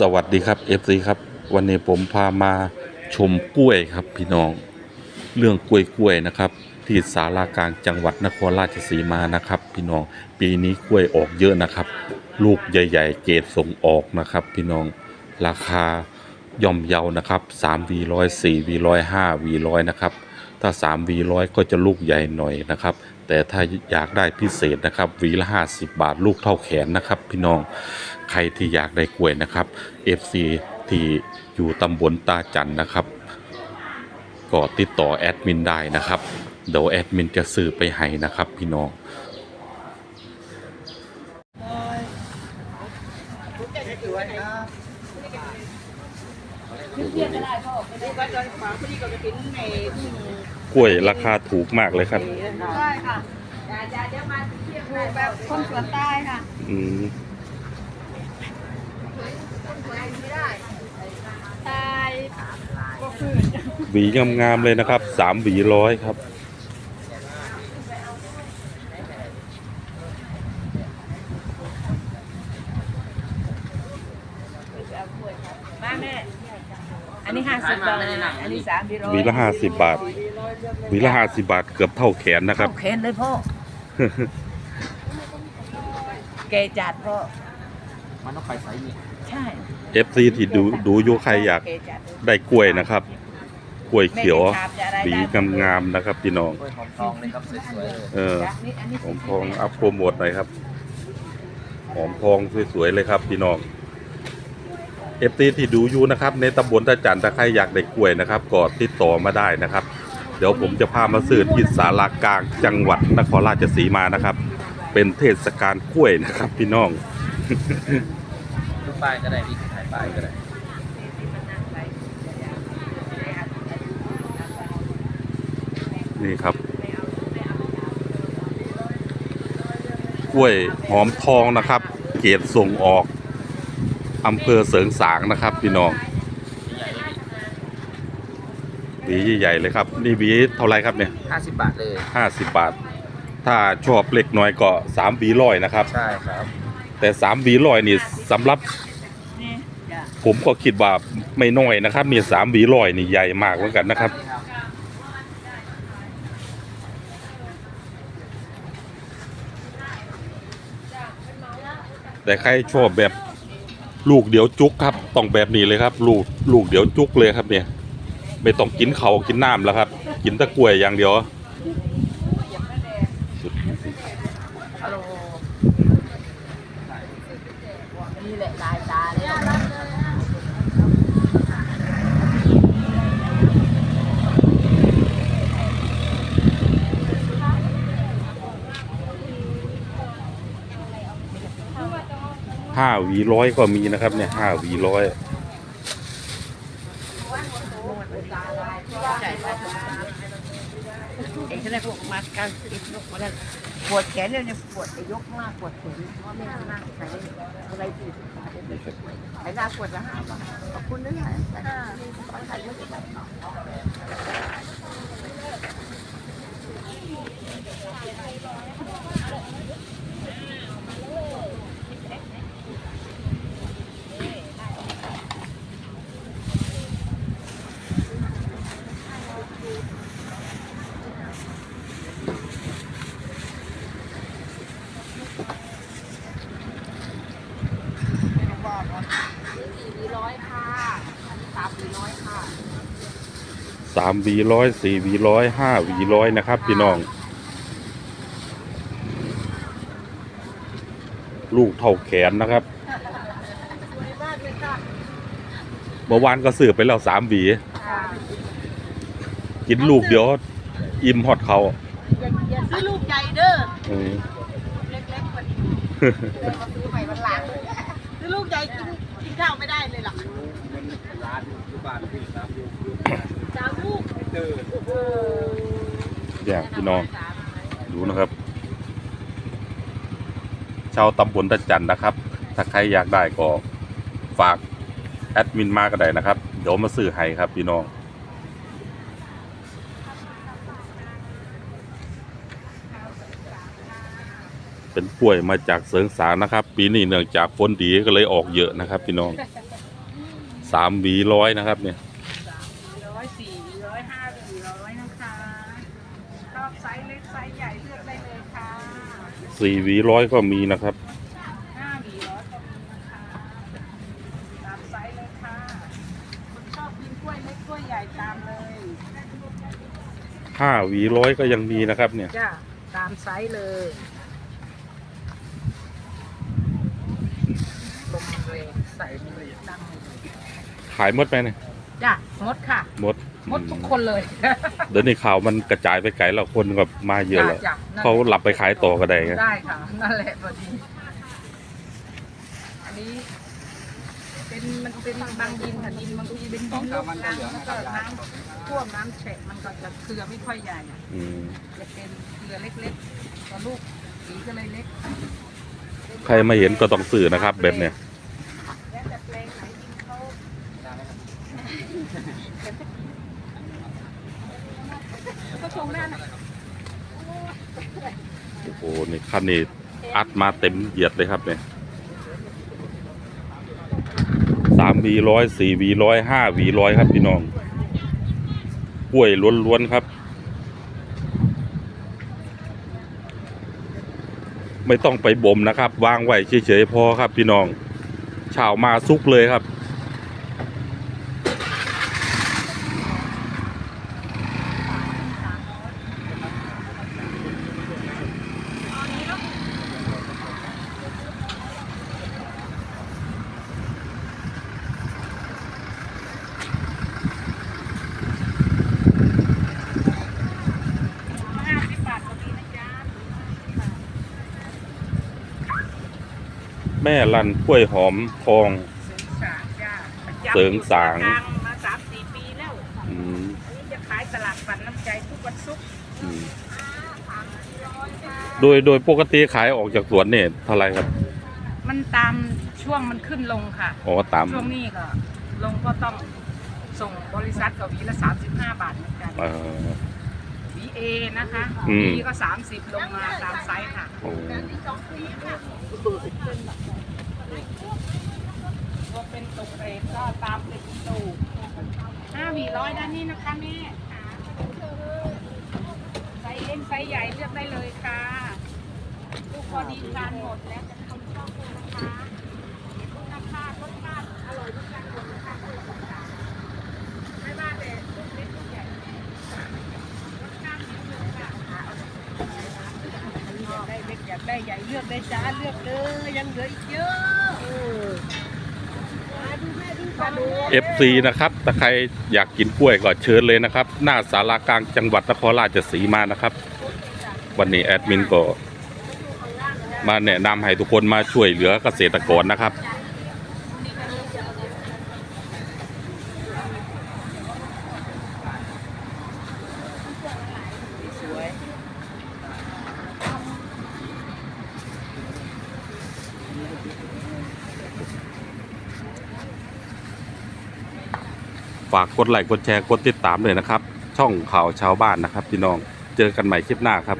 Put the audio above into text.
สวัสดีครับ FC ครับ วันนี้ผมพามาชมกล้วยครับพี่น้อง เรื่องกล้วยกล้วยนะครับ ที่สารากลางจังหวัดนครราชสีมานะครับ พี่น้องปีนี้กล้วยออกเยอะนะครับ ลูกใหญ่ ๆ เกรดส่งออกนะครับ พี่น้องราคาย่อมเยานะครับ3 v ร้อย4 v ร้อย5 v ร้อยนะครับถ้า3 v ร้อยก็จะลูกใหญ่หน่อยนะครับ แต่ถ้าอยากได้พิเศษนะครับวีละ50บาทลูกเท่าแขนนะครับ พี่น้องใครที่อยากได้กล้วยนะครับ FC ที่อยู่ตำบลตาจันนะครับก็ติดต่อแอดมินได้นะครับเดี๋ยวแอดมินจะสื่อไปให้นะครับ พี่น้อง กล้วยราคาถูกมากเลยครับได้ค่ะถูกแบบคนสวนใต้ค่ะ อืมใต้ก็คือหวีงามๆเลยนะครับสามหวีร้อยครับ มาแม่ อันนี้ห้าสิบบาทอันนี้สามร้อย หวีละห้าสิบบาทหวีละห้าสิบบาทเกือบเท่าแขนนะครับ เข้าเข็นเลยพ่อเกจัดพ่อ มันต้องไปไซส์นี้ใช่ FC ที่ดูดูอยู่ใครอยากเจัดได้กล้วยนะครับ กล้วยเขียวแม่จะทำจะอะไรหวีได้งามๆนะครับพี่น้อง กล้วยหอมทองเลยครับสวยๆเลยเอออันนี้อันนี้หอมทองอัพโปรโมทหน่อยครับหอมทองสวยๆเลยครับพี่น้อง FT ที่ดูอยู่นะครับในตำบลตะจันถ้าใครอยากได้กล้วยนะครับก็ติดต่อมาได้นะครับ เดี๋ยวผมจะพามาซื้อที่สารากลางจังหวัดนครราชสีมานะครับ เป็นเทศกาลกล้วยนะครับ พี่น้องรูปป้ายก็ได้พี่ถ่ายป้ายก็ได้นี่ครับ กล้วยหอมทองนะครับ เกรดส่งออก อำเภอเสริงสางนะครับ พี่น้องหวีใหญ่ๆเลยครับ นี่หวีเท่าไรครับเนี่ยห้าสิบบาทเลยห้าสิบบาท ถ้าชอบเล็กน้อยก็สามหวีร้อยนะครับ ใช่ครับ แต่สามหวีร้อยนี่สำหรับนี่จ้ะผมก็คิดว่าไม่น้อยนะครับนี่สามหวีร้อยนี่ใหญ่มากเหมือนกันนะครับแต่ใครชอบแบบ ลูกเดี๋ยวจุกครับต้องแบบนี้เลยครับ ลูกลูกเดี๋ยวจุกเลยครับเนี่ย ไม่ต้องกินเขากินน้ำแล้วครับ กินตะกล้วยอย่างเดียวนี่แหละลายตาเลย หวีร้อยก็มีนะครับเนี่ยห้าหวีร้อยเองก็ได้พวกมาการติดยกมาแล้วปวดแขนเนี่ยปวดไอ้ยกมากปวดถึงเพราะไม่นั่งใสอะไรที่ไอ้หน้าปวดละห้าบาทขอบคุณด้วยค่ะตอนถ่ายรูปไป สี่ร้อยค่ะสามสี่ร้อยค่ะ สามหวีร้อยสี่หวีร้อยห้าหวีร้อยนะครับ พี่น้อง ลูกเท่าแขนนะครับเมื่อวานก็ซื้อไปแล้วสามหวีกินลูกเดียว อิ่มฮอดเขาอย่าอย่าซื้อลูกใหญ่เด้ออืมเล็กๆมันเดินมาซื้อใหม่วันหลังซื้อลูกใหญ่กินกินข้าวไม่ได้เลยหรอก ร้านรูปบ้านพี่ครับสามลูกเนี่ยพี่น้อง ดูนะครับ ชาวตำบลตะจันนะครับ ถ้าใครอยากได้ก็ฝากแอดมินมาก็ได้นะครับ เดี๋ยวมาซื้อให้ครับพี่น้องเป็นกล้วยมาจากเสริงสางนะครับ ปีนี้เนื่องจากฝนดีก็เลยออกเยอะนะครับ พี่น้องสามหวีร้อยนะครับเนี่ย ร้อยสี่ร้อยห้าสี่ร้อยนะคะชอบไซส์เล็กไซส์ใหญ่เลือกได้เลยค่ะ สี่หวีร้อยก็มีนะครับห้าหวีร้อยก็มีนะคะตามไซส์เลยค่ะคนชอบกินกล้วยเล็กกล้วยใหญ่ตามเลยห้าหวีร้อยก็ยังมีนะครับ เนี่ย จ้าตามไซส์เลยลมแรงใส่เลยตั้งเลยขายหมดไหมเนี่ย จ้ะมดค่ะ หมดมดทุกคนเลย เดี๋ยวนี้ข่าวมันกระจายไปไกลแล้วคนก็มาเยอะแล้วจ้ะนั่นเขาหลับไปขายต่อก็ได้ไงได้ค่ะ นั่นแหละพอดีอันนี้ เป็นมันเป็นบางดินค่ะดินบางทีเป็นดินลูกรังแล้วก็น้ำท่วมน้ำแฉะมันก็จะเครือไม่ค่อยใหญ่อืมจะเป็นเครือเล็กๆก็ลูกสีก็เลยเล็ก ใครมาเห็นก็ต้องซื้อนะครับ แบบเนี้ย แล้วแต่แปลงไหนดินเขาก็ชงได้นะ โอ้โหนี่ คันนี้อัดมาเต็มเหยียดเลยครับเนี่ยสามวีร้อยสี่วีร้อยห้าวีร้อยครับพี่น้องกล้วยล้วนๆครับ ไม่ต้องไปบ่มนะครับ วางไว้เฉยๆพอครับพี่น้องช้ามาซุกเลยครับ ห้าสิบบาทก็มีนะจ๊ะ แม่ลันกล้วยหอมทอง เสริงสางจ้ะเสริงสางอยู่กลมาสามสี่ปีแล้วอืมอันนี้จะขายตลาดปันน้ำใจทุกวันศุกร์อืมโดยโดยปกติขายออกจากสวนเนี่ยเท่าไหรครับมันตามช่วงมันขึ้นลงค่ะ อ๋อตามช่วงนี้ก็ลงก็ต้องส่งบริษัทกับวีละ35บาทเหมือนกัน เอ่อ วีเอนะคะอืมวีก็ 30 ลงมาตามไซส์ค่ะ โอ้พวกเป็นตุกเรทก็ตามเป็นตูห้าหวีร้อยด้านนี้นะคะแม่ไซส์เล็กไซส์ใหญ่เลือกได้เลยค่ะลูกพอดีทานหมดแล้วจะคนชอบเลยนะคะคุณภาพรสชาติอร่อยทุกอย่างหมดนะคะไม่ว่าแต่ลูกเล็กลูกใหญ่รสชาติเหมือนเดิมค่ะอยากได้เล็กอยาก ได้ใหญ่เลือกได้จ้าเลือกเลยยังเหลืออีกเยอะมาดูแม่ดูมาดูเอฟซีนะครับถ้าใครอยากกินกล้วยก็เชิญเลยนะครับ หน้าสารากลางจังหวัดนครราชสีมานะครับ วันนี้แอดมินก็มาแนะนำให้ทุกคนมาช่วยเหลือเกษตรกรนะครับ ฝากกดไลค์กดแชร์กดติดตามเลยนะครับ ช่องข่าวชาวบ้านนะครับพี่น้องเจอกันใหม่คลิปหน้าครับ